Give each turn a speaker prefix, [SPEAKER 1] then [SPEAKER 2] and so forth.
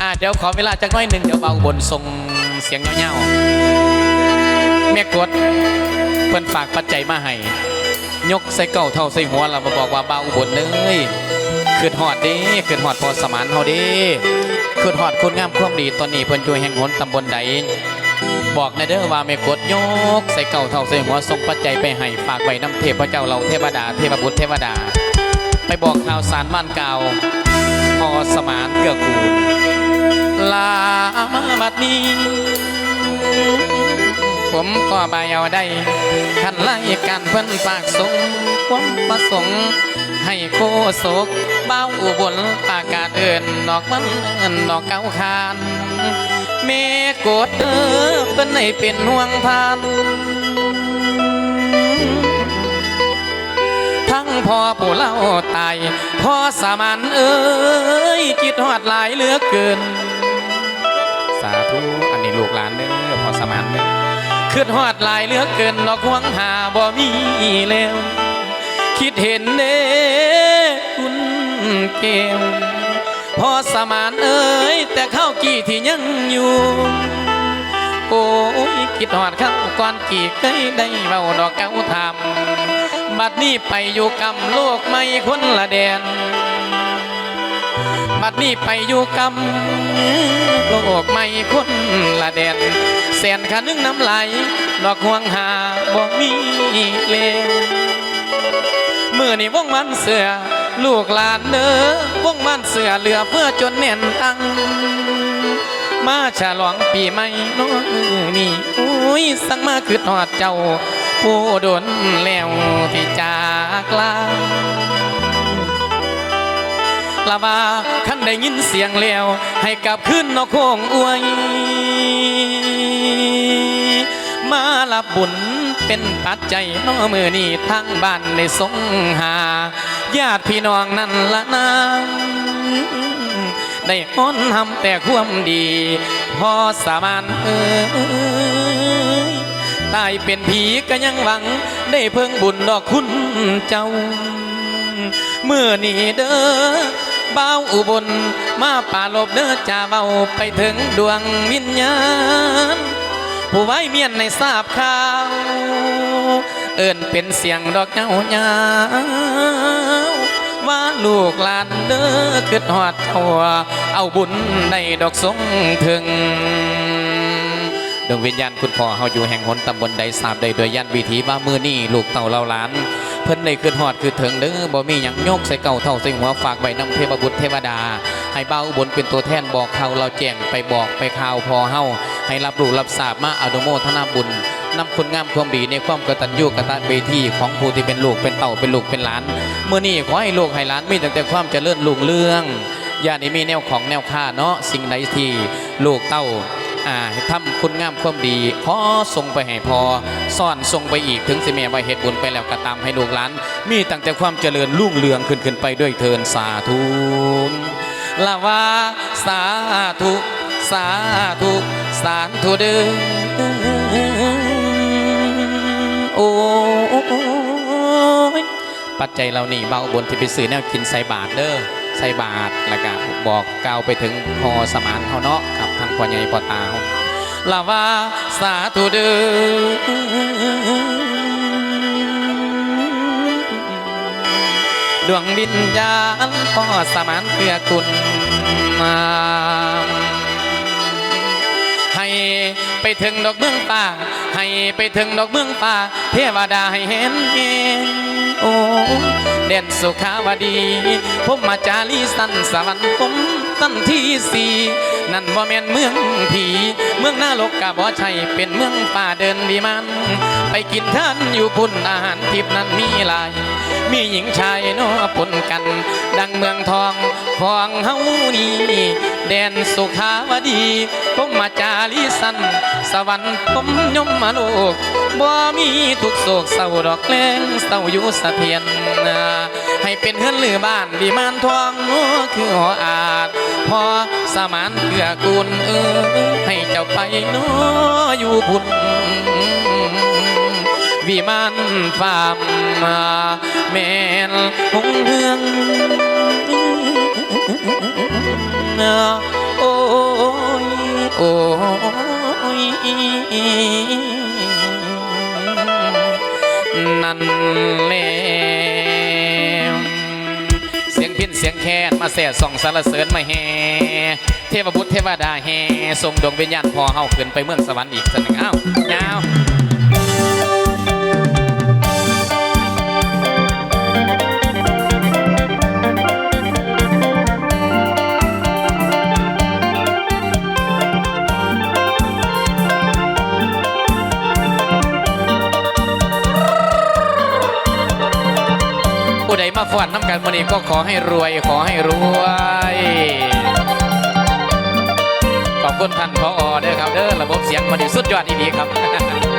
[SPEAKER 1] อ่าเดี๋ยวขอเวลาจักน้อยหนึ่งเดี๋ยวเบาบนทรงเสียงเงาๆแม่กดเพิ่นฝากปัจจัยมาให้ยกใส่เก้าเท่าใส่หัวเรามาบอกว่าเบาบลเลยขึ้นหอดด้ขึ้นหอดพอสมานเฮาด้ขึ้นหอดคุณงามความดีตอนนี้เพิ่นอยู่แห่งหนตำบลใดบอกในเด้อว่าแม่กดยก ใส่เก่าเท่าใส่หัวส่งปัจจัยไปให้ฝากไว้น้ำเทพเจ้าเราเทวดาเทพบุตรเทวดา ไปบอกข่าวสารม่านเก่าพอสมาน ดนี้ ผมก็บายเอาได้ขันไล่การเพิ่นฝากส่งความประสงค์ให้โคศกเบ้าอุบลประกาเอินดอกมันเอินดอกเก้าคานเมกดเออเพิ่นให้เป็นห่วงทานทั้งพ่อปู่เล่าตายพ่อสามัญเอ้ยคิดฮอดหลายเหลือเกิน ธุอันนี้ลูกหลานเด้อพอสมัญเด้อคิดฮอดลายเลือกเกินดอกหวงหาบ่มีแล้วคิดเห็นเด้คุณเกมพอสมานเอ้ยแต่เข้ากี่ที่ยังอยู่โอ้ยคิดหอดเข้าก่อนกี่เคยได้เบาดอกเก้าทำบัดนี้ไปอยู่กำโลกไม่คนละแดน บัดนี้ไปอยู่กำโลกไม่คนละแดนแสนขานึงน้ำไหลดอกห่วงหาบ่มีเลวมื่อนี่วงมันเสือ ลูกหลานเด้อวงมันเสือเหลือเพื่อจนแน่นอัง มาฉลองปีใหม่น้องนี่อุ้ยสั่งมาคือทอดเจ้า ผู้โดนแล้วที่จากลา ลาบาขันได้ยินเสียงแล้ว ให้กลับขึ้นนอกโค้งอวย มารับบุญเป็นปัจจัยน้อมือนี่ทั้งบ้านได้สงหา ญาติพี่น้องนั่นละนางได้อ้อนทำแต่ความดี พอสามานเอ้ยตายเป็นผีก็ยังหวัง ได้เพิ่งบุญดอกคุณเจ้าเมื่อนี้เด้อ บ้าอุบล มาป่าลบเด้อจ่าเบาไปถึงดวงวิญญาณผู้ไว้เมียนในทราบข่าว เอิ้นเป็นเสียงดอกเงาเงาว่าลูกหลานเด้อคิดฮอดเจ้าเอาบุญในดอกสงถึงดวงวิญญาณคุณพ่อเฮาอยู่แห่งหนตำบลใดทราบใดโดยยันวิถีบ้ามือนี่ลูกเต่าเราหลาน เพิ่นได้ขึ้นฮอดคือถึงเด้อบ่มีหยังโยกใส่เก่าเท่าใส่หัวฝากไว้นำเทพบุตรเทวดา ให้เบ้าอุบลเป็นตัวแทนบอกเขาเราแจ้งไปบอกไปข่าวพอเฮาให้รับรู้รับทราบมาอนุโมทนาบุญนำคุณงามความดีในความกตัญญูกตเวทีของผู้ที่เป็นลูกเป็นเต่าเป็นลูกเป็นหลานเมื่อนี้ขอให้ลูกให้หลานมีแต่แต่ความเจริญรุ่งเรืองอย่าได้มีแนวของแนวค่าเนาะสิ่งใดที่ลูกเต้า อ่าทำคุณงามความดีขอส่งไปให้พอซ่อนส่งไปอีกถึงสิแม่ไว้เหตุบุญไปแล้วก็ตามให้ลูกหลาน มีตั้งแต่ความเจริญรุ่งเรืองขึ้นขึ้นไปด้วยเทินสาธุละว่าสาธุสาธุสาธุเด้อโอ้ยปัจจัยเรานี่เบาบนที่ไปซื้อแนวกินใส่บาทเด้อใส่บาทแล้วก็บอกกล่าวไปถึงพอสมานเขาเนาะกับ พ่อใหญ่พอตาลาว่าสาธุเด้อดวงวิญญาณพ่อสมานเพื่อคุณมา ให้ไปถึงดอกเมืองป่า ให้ไปถึงดอกเมืองป่า เทวดาให้เห็นเองโอ้เด่นสุขาวดี ผมมาจารีสันสวรรค์ผมสันที่สี่ นั่นบ่แม่นเมืองผี เมืองหน้าลกกะบ่ใช่เป็นเมืองป่าเดินวิมาน ไปกินท่านอยู่พุ่นอาหารทิพนั้นมีหลาย มีหญิงชายเนาะปนกัน ดังเมืองทองของเฮานี่แดนสุขาวดีผมมาจารีสัน สวรรค์ผมยมมาโลกบ่มีทุกโศกเศร้าดอกแรงเศร้าอยู่สะเทียนให้เป็นเฮือนหรือบ้านวิมานทองคือหออาจพอสมานเกื้อกูลเออให้เจ้าไปเนาะอยู่บุญ วิมานฟาร์มแม่นหงเฮืองโอ้ยโอ้ยนั่นแหละเสียงพินเสียงแคนมาแส่ส่องสารเสริญมาแห่เทพบุตรเทวดาแห่ส่งดวงวิญญาณพอเฮาขึ้นไปเมืองสวรรค์อีกสักหนึ่งอ้าว ผู้ใดมาฟอนน้ำกันมันนี้ก็ขอให้รวยขอให้รวย ขอบคุณท่านพอเด้อครับเด้อระบบเสียงมันดีสุดยอดดีครับ